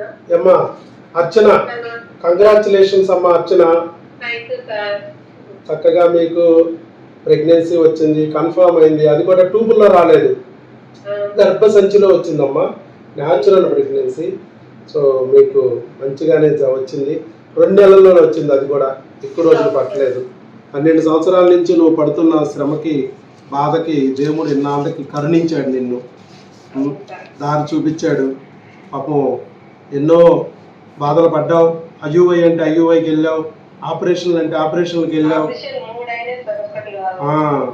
అమ్మా అర్చన. కంగ్రాచులేషన్స్ అమ్మా అర్చన. చక్కగా మీకు ప్రెగ్నెన్సీ వచ్చింది కన్ఫర్మ్ అయింది. అది కూడా ట్యూబుల్లో రాలేదు. గర్భసంచిలో వచ్చిందమ్మా. న్యాచురల్ ప్రెగ్నెన్సీ సో మీకు మంచిగానే వచ్చింది. రెండు నెలల్లోనే వచ్చింది అది కూడా. ఎక్కువ రోజులు పట్టలేదు. పన్నెండు సంవత్సరాల నుంచి నువ్వు పడుతున్న శ్రమకి బాధకి దేవుడు ఇన్నాళ్ళకి కరుణించాడు నిన్ను? దారి చూపించాడు. పాపం ఎన్నో బాధలు పడ్డావు. అయ్యూవై అంటే అయ్యూవైకి వెళ్ళావు. ఆపరేషన్లు అంటే ఆపరేషన్కి వెళ్ళావు. ఆపరేషన్ మూడైనా సార్ ఒకటి కాదు. ఆ.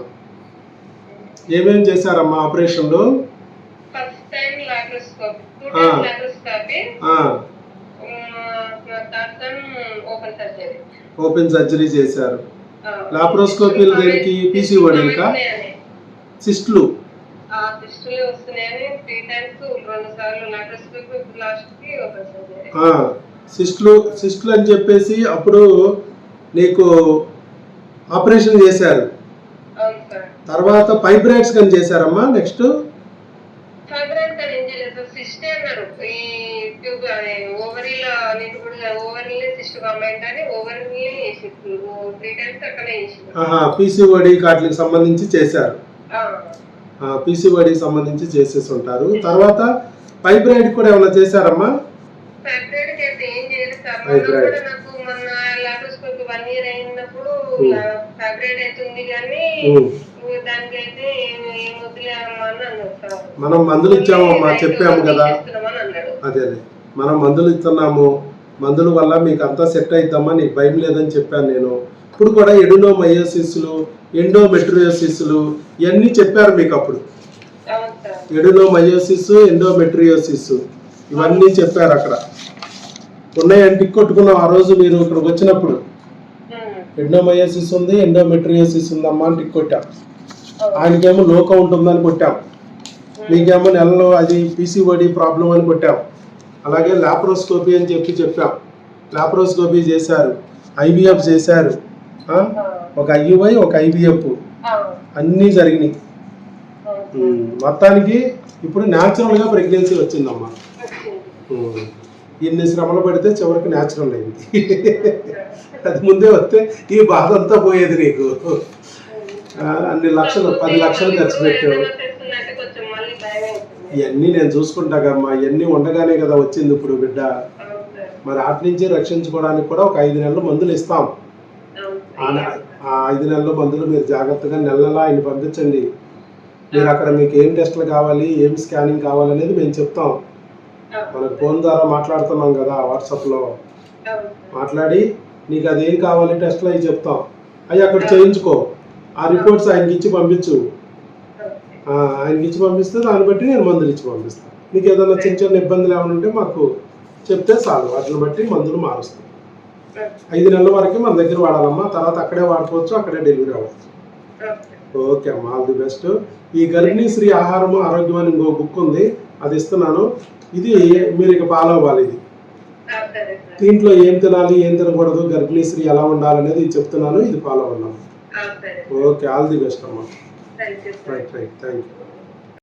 ఏమేం చేశారమ్మా ఆపరేషన్లు? Open surgery. చేశారు. లాప్రోస్కోపీలు దేనికి? PCOD కా? సిస్ట్లు. ఆ పిస్టులే వస్తున్నాయని త్రీ టైమ్స్ రెండు సార్లు లాప్రోస్కోపీ లాస్ట్కి ఓపెన్ సర్జరీ ఆ, సిస్ట్లు సిస్ట్లు అని చెప్పేసి అప్పుడు నీకు ఆపరేషన్ చేశారు. తర్వాత ఫైబ్రాయిడ్స్ కానీ చేశారమ్మా నెక్స్ట్? పీసీఓడి వాటికి సంబంధించి చేశారు. పీసీఓడికి సంబంధించి చేసేసి ఉంటారు. తర్వాత ఫైబ్రాయిడ్ కూడా ఏమైనా చేశారమ్మా? సార్. మనం మందులు ఇచ్చామమ్మా చెప్పాము కదా. అదే అదే. మనం మందులు ఇస్తున్నాము. మందుల వల్ల మీకు అంతా సెట్ అయిద్దామా? నీకు భయం లేదని చెప్పాను నేను. ఇప్పుడు కూడా ఎడునోమయోసిస్లు ఎండోమెట్రియోసిస్లు ఇవన్నీ చెప్పారు మీకు అప్పుడు. ఎడునోమయోసిస్ ఎండోమెట్రియోసిస్ ఇవన్నీ చెప్పారు అక్కడ. ఉన్నాయని టిక్ కొట్టుకున్నాం ఆ రోజు మీరు ఇక్కడికి వచ్చినప్పుడు. ఎండోమయోసిస్ ఉంది ఎండోమెట్రియోసిస్ ఉందమ్మా అని టిక్ కొట్టాం. ఆయనకేమో లోకం ఉంటుందని కొట్టాం. మీకేమో నెలలో అది పీసీఓడి ప్రాబ్లం అని కొట్టాం. అలాగే లాప్రోస్కోపీ అని చెప్పి చెప్పాం. లాప్రోస్కోపీ చేశారు. ఐవీఎఫ్ చేశారు? ఒక ఐయుఐ ఒక ఐవీఎఫ్. అన్నీ జరిగినాయి. మొత్తానికి ఇప్పుడు న్యాచురల్గా ప్రెగ్నెన్సీ వచ్చిందమ్మా. ఇన్ని శ్రమలు పడితే చివరికి న్యాచురల్ అయింది. అది ముందే వస్తే ఈ బాధ అంతా పోయేది నీకు. అన్ని లక్షలు పది లక్షలు ఖర్చు పెట్టావు. ఇవన్నీ నేను చూసుకుంటాగమ్మా ఇవన్నీ ఉండగానే కదా వచ్చింది ఇప్పుడు బిడ్డ. మరి వాటి నుంచి రక్షించుకోవడానికి కూడా ఒక ఐదు నెలలు మందులు ఇస్తాం. ఆ ఐదు నెలల మందులు మీరు జాగ్రత్తగా నెల నెలా ఆయన పంపించండి మీరు అక్కడ మీకు ఏం టెస్టులు కావాలి ఏం స్కానింగ్ కావాలనేది మేము చెప్తాం. మనకు ఫోన్ ద్వారా మాట్లాడుతున్నాం కదా వాట్సాప్లో. మాట్లాడి నీకు అది ఏం కావాలి టెస్ట్లు అవి చెప్తాం. అవి అక్కడ చేయించుకో. ఆ రిపోర్ట్స్ ఆయనకి ఇచ్చి పంపించు ఆయనకి ఇచ్చి పంపిస్తే దాన్ని బట్టి నేను మందులు ఇచ్చి పంపిస్తాను. మీకు ఏదైనా చిన్న చిన్న ఇబ్బందులు ఏమైనా ఉంటే మాకు చెప్తే చాలు. వాటిని బట్టి మందులు మారుస్తాం. ఐదు నెలల వరకు మన దగ్గర వాడాలమ్మా తర్వాత అక్కడే వాడుకోవచ్చు అక్కడే డెలివరీ అవ్వచ్చు ఓకే. అమ్మా ఆల్ ది బెస్ట్ ఈ గర్భిణీ స్త్రీ ఆహారము ఆరోగ్యం అని ఇంకో బుక్ ఉంది అది ఇస్తున్నాను ఇది మీరు ఇక ఫాలో అవ్వాలి ఇది. దీంట్లో ఏం తినాలి ఏం తినకూడదు గర్భిణీ స్త్రీ ఎలా ఉండాలనేది చెప్తున్నాను ఇది ఫాలో అవ్వండి. ఓకే ఆల్ ది బెస్ట్ అమ్మా. Right right thank you